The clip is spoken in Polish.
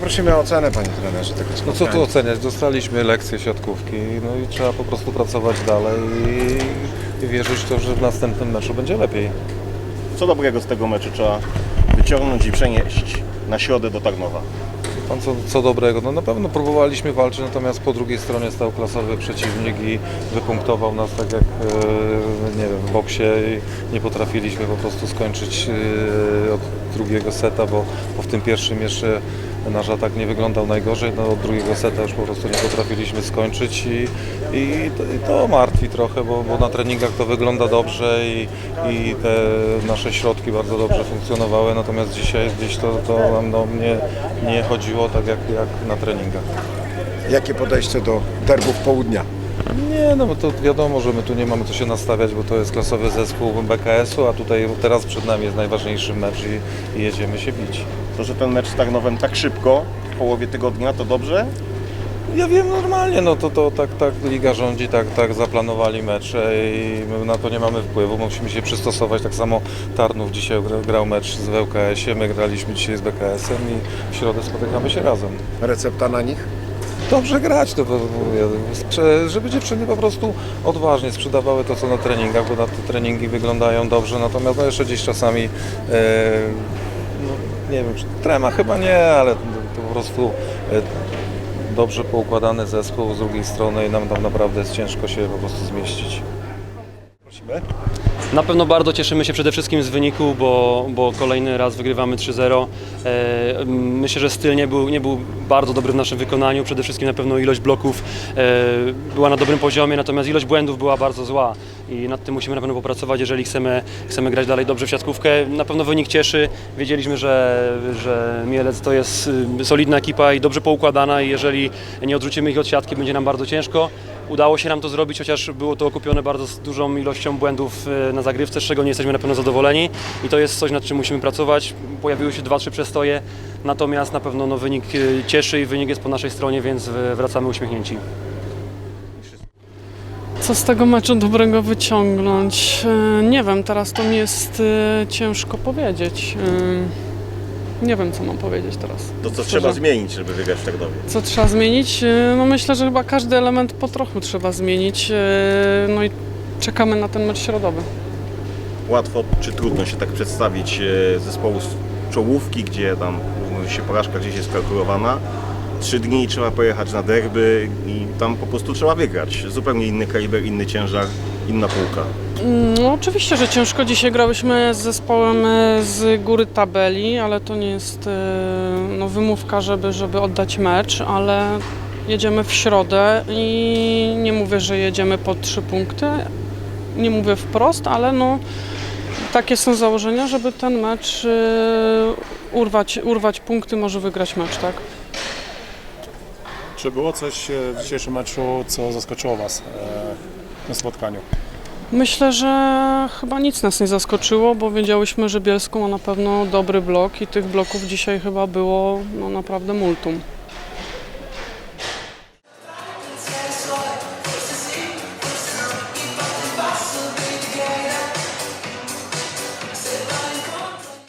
Poprosimy o ocenę, panie trenerze, tego No co tu oceniać? Dostaliśmy lekcję siatkówki, no i trzeba po prostu pracować dalej i, i wierzyć w to, że w następnym meczu będzie lepiej. Co dobrego z tego meczu trzeba wyciągnąć i przenieść na środę do Tarnowa? Pan co, co dobrego? No na pewno próbowaliśmy walczyć, natomiast po drugiej stronie stał klasowy przeciwnik i wypunktował nas tak jak e, nie wiem, w boksie i nie potrafiliśmy po prostu skończyć e, od drugiego seta, bo, bo w tym pierwszym jeszcze nasz atak nie wyglądał najgorzej, no od drugiego seta już po prostu nie potrafiliśmy skończyć i, i, to, i to martwi trochę, bo, bo na treningach to wygląda dobrze i, i te nasze środki bardzo dobrze funkcjonowały, natomiast dzisiaj gdzieś to, to nam do mnie nie chodziło tak jak, jak na treningach. Jakie podejście do derbów południa? Nie, no bo to wiadomo, że my tu nie mamy co się nastawiać, bo to jest klasowy zespół BKS-u, a tutaj teraz przed nami jest najważniejszy mecz i, i jedziemy się bić. To, że ten mecz z Tarnowem tak szybko, w połowie tygodnia, to dobrze? Ja wiem normalnie, no to, to tak, tak liga rządzi, tak, tak zaplanowali mecze i my na to nie mamy wpływu, musimy się przystosować. Tak samo Tarnów dzisiaj gra- grał mecz z WKS-ie, my graliśmy dzisiaj z BKS-em i w środę spotykamy się razem. Recepta na nich? Dobrze grać, to, mówię, żeby dziewczyny po prostu odważnie sprzedawały to, co na treningach, bo na te treningi wyglądają dobrze, natomiast no jeszcze gdzieś czasami, e, no, nie wiem, czy trema chyba nie, ale po prostu e, dobrze poukładany zespół z drugiej strony i nam tam naprawdę jest ciężko się po prostu zmieścić. Prosimy. Na pewno bardzo cieszymy się przede wszystkim z wyniku, bo, bo kolejny raz wygrywamy 3-0. E, myślę, że styl nie był, nie był bardzo dobry w naszym wykonaniu. Przede wszystkim na pewno ilość bloków e, była na dobrym poziomie, natomiast ilość błędów była bardzo zła i nad tym musimy na pewno popracować, jeżeli chcemy, chcemy grać dalej dobrze w siatkówkę. Na pewno wynik cieszy. Wiedzieliśmy, że, że Mielec to jest y, solidna ekipa i dobrze poukładana i jeżeli nie odrzucimy ich od siatki, będzie nam bardzo ciężko. Udało się nam to zrobić, chociaż było to okupione bardzo dużą ilością błędów e, na zagrywce, z czego nie jesteśmy na pewno zadowoleni i to jest coś, nad czym musimy pracować. Pojawiły się dwa, trzy przestoje, natomiast na pewno no, wynik e, cieszy i wynik jest po naszej stronie, więc wracamy uśmiechnięci. Co z tego meczu dobrego wyciągnąć? E, Nie wiem, teraz to mi jest ciężko powiedzieć. Nie wiem, co mam powiedzieć teraz. To co trzeba zmienić, żeby wygrać w Tarnowie? Co trzeba zmienić? E, No myślę, że chyba każdy element po trochu trzeba zmienić. E, No i czekamy na ten mecz środowy. Łatwo czy trudno się tak przedstawić e, zespołu z czołówki, gdzie tam się porażka gdzieś jest kalkulowana? Trzy dni trzeba pojechać na derby i tam po prostu trzeba wygrać. Zupełnie inny kaliber, inny ciężar, inna półka. No, oczywiście, że ciężko. Dzisiaj grałyśmy z zespołem e, z góry tabeli, ale to nie jest e, no, wymówka, żeby, żeby oddać mecz, ale jedziemy w środę i nie mówię, że jedziemy po trzy punkty. Nie mówię wprost, ale no, takie są założenia, żeby ten mecz e, urwać, urwać punkty, może wygrać mecz, tak? Czy było coś e, w dzisiejszym meczu, co zaskoczyło Was e, na spotkaniu? Myślę, że chyba nic nas nie zaskoczyło, bo wiedziałyśmy, że Bielsko ma na pewno dobry blok i tych bloków dzisiaj chyba było no, naprawdę multum.